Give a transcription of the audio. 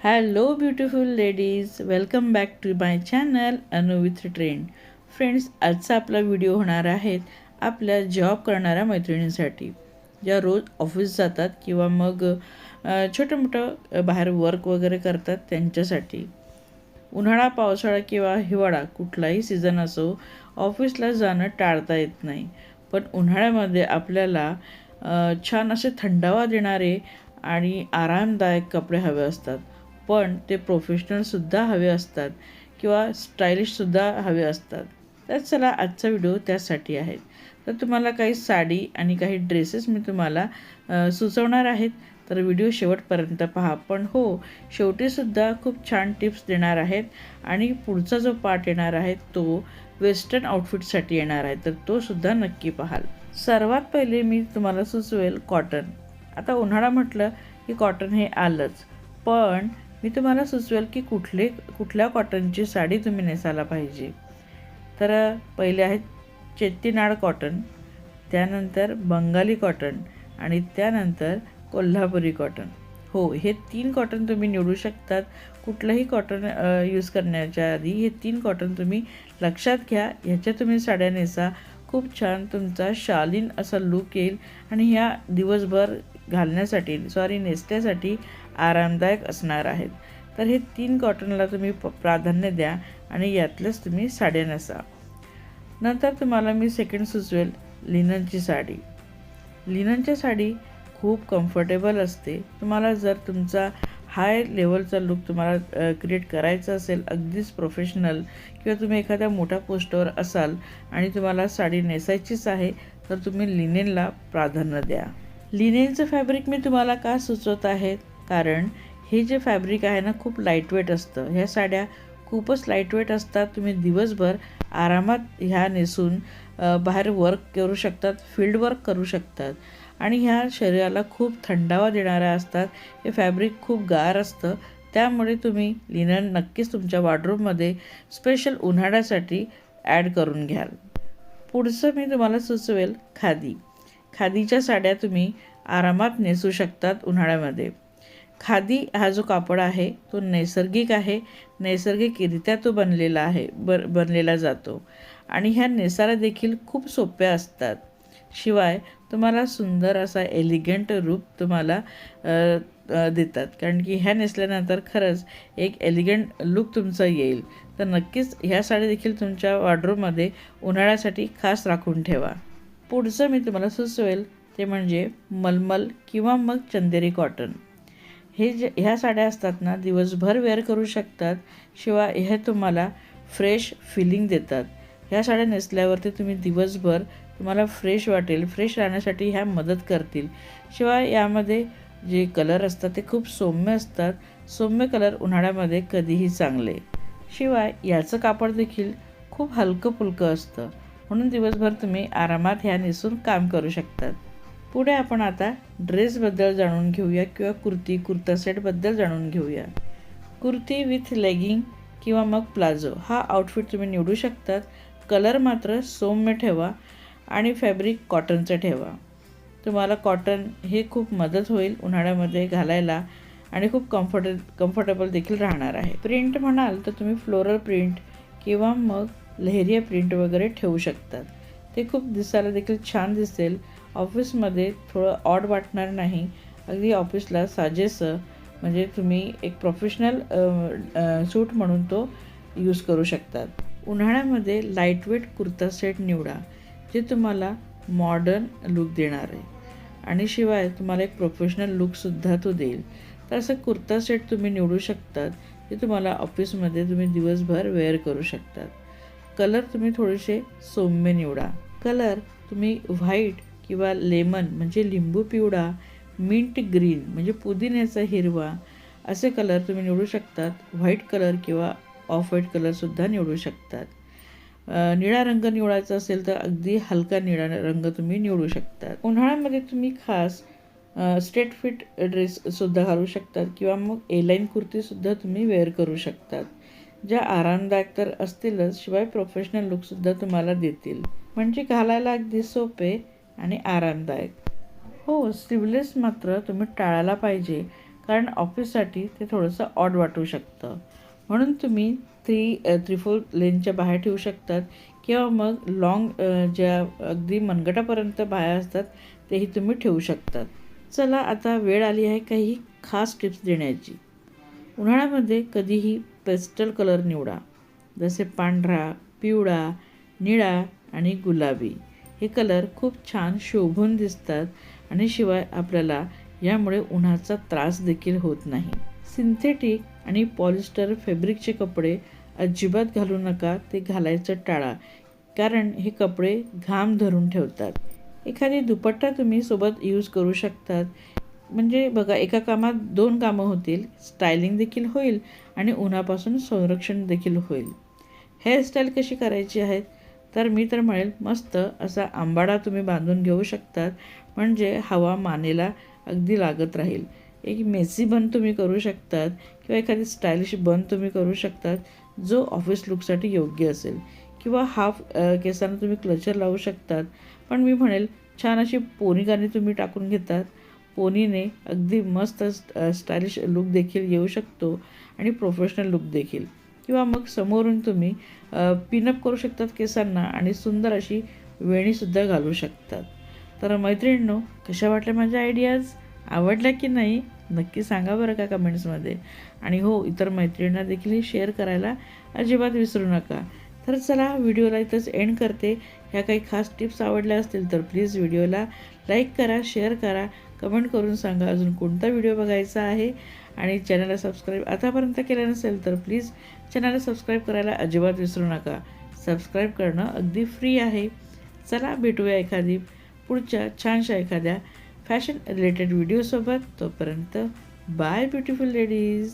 Hello beautiful ladies welcome back to my channel Anu with trend friends आजचा आपला video होणार आहेत आपल्या जॉब करणाऱ्या मैत्रिणींसाठी. ज्या रोज ऑफिस जातात किंवा मग छोटं मोठं बाहेर वर्क वगैरे करतात त्यांच्यासाठी. उन्हाळा पावसाळा किंवा हिवाळा कुठलाही सीझन असो ऑफिसला जाणं टाळता येत नाही. पण उन्हाळ्यामध्ये आपल्याला छान असे थंडावा देणारे आणि आरामदायक कपडे हवे असतात. पण ते प्रोफेशनलसुद्धा हवे असतात किंवा स्टायलिशसुद्धा हवे असतात. तर चला आजचा व्हिडिओ त्यासाठी आहे. तर तुम्हाला काही साडी आणि काही ड्रेसेस मी तुम्हाला सुचवणार आहेत. तर व्हिडिओ शेवटपर्यंत पहा. पण हो शेवटीसुद्धा खूप छान टिप्स देणार आहेत. आणि पुढचा जो पार्ट येणार आहे तो वेस्टर्न आउटफिटसाठी येणार आहे. तर तो सुद्धा नक्की पाहाल. सर्वात पहिले मी तुम्हाला सुचवेल कॉटन आता उन्हाळा म्हटलं की कॉटन हे आलंच. पण मी तुम्हाला सुचवेल की कुठले कुठल्या कॉटनची साडी तुम्ही नेसायला पाहिजे. तर पहिले आहेत चेत्तीनाड कॉटन त्यानंतर बंगाली कॉटन आणि त्यानंतर कोल्हापुरी कॉटन. हो हे तीन कॉटन तुम्ही निवडू शकतात. कुठलंही कॉटन यूज करण्याच्या आधी हे तीन कॉटन तुम्ही लक्षात घ्या. ह्याच्या तुम्ही साड्या नेसा. खूप छान तुमचा शालीन असा लुक येईल आणि ह्या दिवसभर घालण्यासाठी सॉरी नेसण्यासाठी आरामदायक असणार आहेत. तर हे तीन कॉटनला तुम्ही प प्राधान्य द्या आणि यातलेच तुम्ही साड्या नेसा. नंतर तुम्हाला मी सेकंड सुचवेल लिननची साडी. लिननची साडी खूप कम्फर्टेबल असते. तुम्हाला जर तुमचा हाय लेवलचा लुक तुम्हाला क्रिएट करायचा असेल अगदीच प्रोफेशनल किंवा तुम्ही एखाद्या मोठ्या पोस्टवर असाल आणि तुम्हाला साडी नेसायचीच आहे तर तुम्ही लिनेनला प्राधान्य द्या. लिनेनचं फॅब्रिक मी तुम्हाला का सुचवत आहे? कारण हे जे फॅब्रिक आहे ना खूप लाईटवेट असतं. ह्या साड्या खूपच लाईटवेट असतात. तुम्ही दिवसभर आरामात ह्या नेसून बाहेर वर्क करू शकतात फील्ड वर्क करू शकतात. आणि ह्या शरीराला खूप थंडावा देणाऱ्या असतात. हे फॅब्रिक खूप गार असतं. त्यामुळे तुम्ही लिनन नक्कीच तुमच्या वॉर्डरूममध्ये स्पेशल उन्हाळ्यासाठी ॲड करून घ्याल. पुढचं मी तुम्हाला सुचवेल खादी. खादीच्या साड्या तुम्ही आरामात नेसू शकतात उन्हाळ्यामध्ये. खादी हा जो कापड आहे तो नैसर्गिक आहे. नैसर्गिकरित्या तो बनलेला आहे बर बनलेला जातो. आणि ह्या नेसारा देखील खूप सोप्या असतात. शिवाय तुम्हाला सुंदर असा एलिगंट रूप तुम्हाला देतात. कारण की ह्या नेसल्यानंतर खरंच एक एलिगंट लुक तुमचा येईल. तर नक्कीच ह्या साड्या देखील तुमच्या वॉर्डरोबमध्ये उन्हाळ्यासाठी खास राखून ठेवा. पुढचं मी तुम्हाला सुचवेल ते म्हणजे मलमल किंवा मग चंदेरी कॉटन हे जे ह्या साड्या असतात ना दिवसभर वेअर करू शकतात शिवाय हे तुम्हाला फ्रेश फिलिंग देतात. ह्या साड्या नेसल्यावरती तुम्ही दिवसभर तुम्हाला फ्रेश वाटेल फ्रेश राहण्यासाठी ह्या मदत करतील. शिवाय यामध्ये जे कलर असतात ते खूप सौम्य असतात. सौम्य कलर उन्हाळ्यामध्ये कधीही चांगले. शिवाय याचं कापड देखील खूप हलकं फुलकं असतं. म्हणून दिवसभर तुम्ही आरामात ह्या नेसून काम करू शकतात. पुढे आपण आता ड्रेसबद्दल जाणून घेऊया किंवा कुर्ती कुर्ता सेटबद्दल जाणून घेऊया. कुर्ती विथ लेगिंग किंवा मग प्लाझो हा आउटफिट तुम्ही निवडू शकतात. कलर मात्र सौम्य ठेवा आणि फॅब्रिक कॉटनचं ठेवा. तुम्हाला कॉटन हे खूप मदत होईल उन्हाळ्यामध्ये घालायला आणि खूप कम्फर्ट कम्फर्टेबल देखील राहणार आहे. प्रिंट म्हणाल तर तुम्ही फ्लोरल प्रिंट किंवा मग लहेरिया प्रिंट वगैरे ठेवू शकतात. ते खूप दिसायला देखील छान दिसेल. ऑफिसमध्ये थोडं ऑड वाटणार नाही. अगदी ऑफिसला साजेसं म्हणजे तुम्ही एक प्रोफेशनल सूट म्हणून तो यूज करू शकतात. उन्हाळ्यामध्ये लाईटवेट कुर्ता सेट निवडा जे तुम्हाला मॉडर्न लुक देणार आहे. आणि शिवाय तुम्हाला एक प्रोफेशनल लुकसुद्धा तो देईल. तर असं कुर्ता सेट तुम्ही निवडू शकतात जे तुम्हाला ऑफिसमध्ये तुम्ही दिवसभर वेअर करू शकतात. कलर तुम्ही थोडेसे सौम्य निवडा. कलर तुम्ही व्हाईट किंवा लेमन म्हणजे लिंबू पिवळा मिंट ग्रीन म्हणजे पुदिन्याचा हिरवा असे कलर तुम्ही निवडू शकतात. व्हाईट कलर किंवा ऑफ व्हाईट कलरसुद्धा निवडू शकतात. निळा रंग निवडायचा असेल तर अगदी हलका निळा रंग तुम्ही निवडू शकतात. उन्हाळ्यामध्ये तुम्ही खास स्ट्रेट फिट ड्रेससुद्धा घालू शकतात किंवा मग एलाईन कुर्तीसुद्धा तुम्ही वेअर करू शकतात. ज्या आरामदायक तर असतीलच शिवाय प्रोफेशनल लुकसुद्धा तुम्हाला देतील. म्हणजे घालायला अगदी सोपे आणि आरामदायक. हो स्लीवलेस मात्र तुम्ही टाळायला पाहिजे कारण ऑफिससाठी ते थोडंसं ऑड वाटू शकतं. म्हणून तुम्ही थ्री थ्री फोर लेनच्या बाहेर ठेवू शकतात किंवा मग लॉंग ज्या अगदी मनगटापर्यंत बाया असतात तेही तुम्ही ठेवू शकतात. चला आता वेळ आली आहे काही खास टिप्स देण्याची. उन्हाळ्यामध्ये कधीही पेस्टल कलर निवडा. जसे पांढरा पिवळा निळा आणि गुलाबी. हे कलर खूप छान शोभून दिसतात आणि शिवाय आपल्याला यामुळे उन्हाचा त्रास देखील होत नाही. सिंथेटिक आणि पॉलिस्टर फॅब्रिकचे कपडे अजिबात घालू नका ते घालायचं टाळा कारण हे कपडे घाम धरून ठेवतात. एखादी दुपट्टा तुम्ही सोबत यूज करू शकतात. म्हणजे बघा एका कामात दोन कामं होतील स्टायलिंग देखील होईल आणि उन्हापासून संरक्षण देखील होईल. हेअरस्टाईल कशी करायची आहेत तर मी तर म्हणेल मस्त असा आंबाडा तुम्ही बांधून घेऊ शकतात. म्हणजे हवा मानेला अगदी लागत राहील. एक मेसी बन तुम्ही करू शकतात किंवा एखादी स्टायलिश बन तुम्ही करू शकतात जो ऑफिस लुकसाठी योग्य असेल. किंवा हाफ केसांना तुम्ही क्लचर लावू शकतात. पण मी म्हणेल छान अशी पोनी गाणी तुम्ही टाकून घेतात. पोनीने अगदी मस्त स्टायलिश लुक देखील येऊ शकतो आणि प्रोफेशनल लुक देखील. किंवा मग समोरून तुम्ही पिनअप करू शकतात केसांना आणि सुंदर अशी वेणीसुद्धा घालू शकतात. तर मैत्रिणींनो कशा वाटल्या माझ्या आयडियाज आवडल्या की नाही? नक्की सांगा बरं का कमेंट्समध्ये आणि हो इतर मैत्रिणींना देखील शेअर करायला अजिबात विसरू नका. तर चला व्हिडिओला इथंच एंड करते. ह्या काही खास टिप्स आवडल्या असतील तर प्लीज व्हिडिओला लाईक करा शेअर करा कमेंट करून सांगा अजून कोणता व्हिडिओ बघायचा आहे. आणि चॅनलला सबस्क्राईब आतापर्यंत केलं नसेल तर प्लीज चॅनलला सबस्क्राईब करायला अजिबात विसरू नका. सबस्क्राईब करणं अगदी फ्री आहे. चला भेटूया एखादी पुढच्या छानशा एखाद्या फॅशन रिलेटेड व्हिडिओसोबत तोपर्यंत बाय ब्युटिफुल लेडीज